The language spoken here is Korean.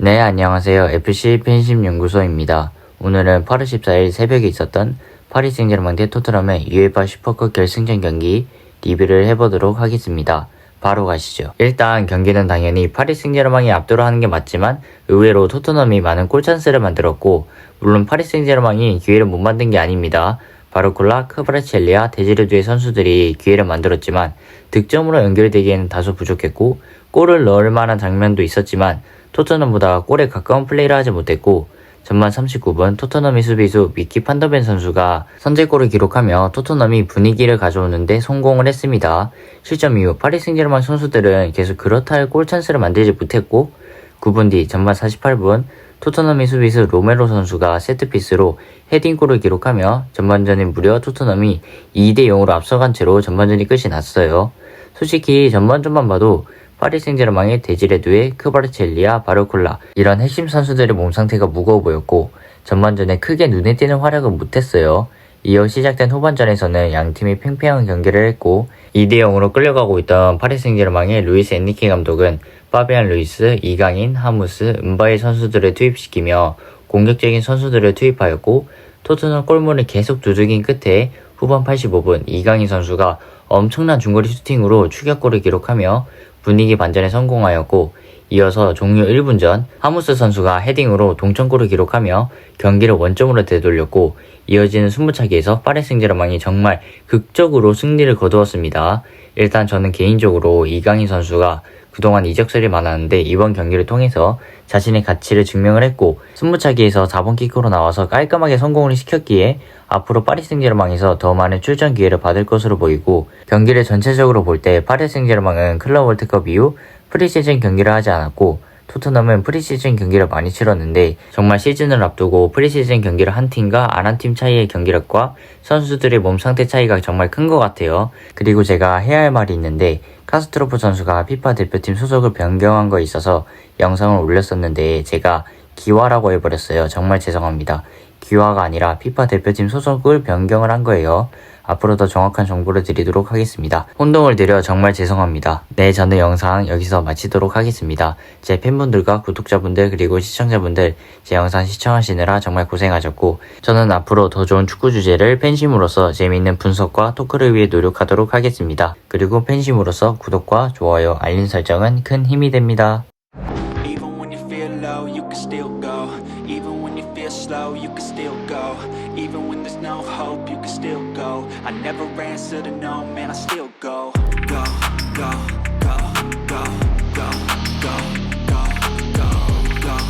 네, 안녕하세요. FC 팬심 연구소입니다. 오늘은 8월 14일 새벽에 있었던 파리 생제르맹 대 토트넘의 UEFA 슈퍼컵 결승전 경기 리뷰를 해보도록 하겠습니다. 바로 가시죠. 일단 경기는 당연히 파리 생제르맹이 압도를 하는 게 맞지만 의외로 토트넘이 많은 골 찬스를 만들었고 물론 파리 생제르맹이 기회를 못 만든 게 아닙니다. 바로 콜라, 크브라첼리아, 데지르두의 선수들이 기회를 만들었지만 득점으로 연결되기에는 다소 부족했고 골을 넣을 만한 장면도 있었지만 토트넘보다 골에 가까운 플레이를 하지 못했고 전반 39분 토트넘의 수비수 미키 판더벤 선수가 선제골을 기록하며 토트넘이 분위기를 가져오는데 성공을 했습니다. 실점 이후 파리 생제르맹 선수들은 계속 그렇다 할 골 찬스를 만들지 못했고 9분 뒤 전반 48분 토트넘의 수비수 로메로 선수가 세트피스로 헤딩골을 기록하며 전반전에 무려 토트넘이 2대 0으로 앞서간 채로 전반전이 끝이 났어요. 솔직히 전반전만 봐도 파리 생제르맹의 데지레두의 크바르첼리아, 바르콜라 이런 핵심 선수들의 몸 상태가 무거워 보였고 전반전에 크게 눈에 띄는 활약은 못했어요. 이어 시작된 후반전에서는 양 팀이 팽팽한 경기를 했고 2대 0으로 끌려가고 있던 파리 생제르맹의 루이스 엔리케 감독은 파비안 루이스, 이강인, 하무스, 은바이 선수들을 투입시키며 공격적인 선수들을 투입하였고 토트넘 골문을 계속 두들긴 끝에 후반 85분 이강인 선수가 엄청난 중거리 슈팅으로 추격골을 기록하며 분위기 반전에 성공하였고 이어서 종료 1분 전 하무스 선수가 헤딩으로 동점골을 기록하며 경기를 원점으로 되돌렸고 이어지는 승부차기에서 파리 생제르맹이 정말 극적으로 승리를 거두었습니다. 일단 저는 개인적으로 이강인 선수가 그동안 이적설이 많았는데 이번 경기를 통해서 자신의 가치를 증명을 했고 승부차기에서 4번 킥으로 나와서 깔끔하게 성공을 시켰기에 앞으로 파리 생제르맹에서 더 많은 출전 기회를 받을 것으로 보이고 경기를 전체적으로 볼 때 파리 생제르맹은 클럽 월드컵 이후 프리시즌 경기를 하지 않았고 토트넘은 프리시즌 경기를 많이 치렀는데 정말 시즌을 앞두고 프리시즌 경기를 한 팀과 안 한 팀 차이의 경기력과 선수들의 몸 상태 차이가 정말 큰 것 같아요. 그리고 제가 해야 할 말이 있는데 카스트로프 선수가 피파 대표팀 소속을 변경한 거에 있어서 영상을 올렸었는데 제가 기화라고 해버렸어요. 정말 죄송합니다. 기화가 아니라 피파 대표팀 소속을 변경을 한 거예요. 앞으로 더 정확한 정보를 드리도록 하겠습니다. 혼동을 드려 정말 죄송합니다. 네, 저는 영상 여기서 마치도록 하겠습니다. 제 팬분들과 구독자분들 그리고 시청자분들 제 영상 시청하시느라 정말 고생하셨고 저는 앞으로 더 좋은 축구 주제를 팬심으로서 재미있는 분석과 토크를 위해 노력하도록 하겠습니다. 그리고 팬심으로서 구독과 좋아요, 알림 설정은 큰 힘이 됩니다. Even when you feel low, you can still go. Even no hope, you can still go. I never answer to no, man, I still go.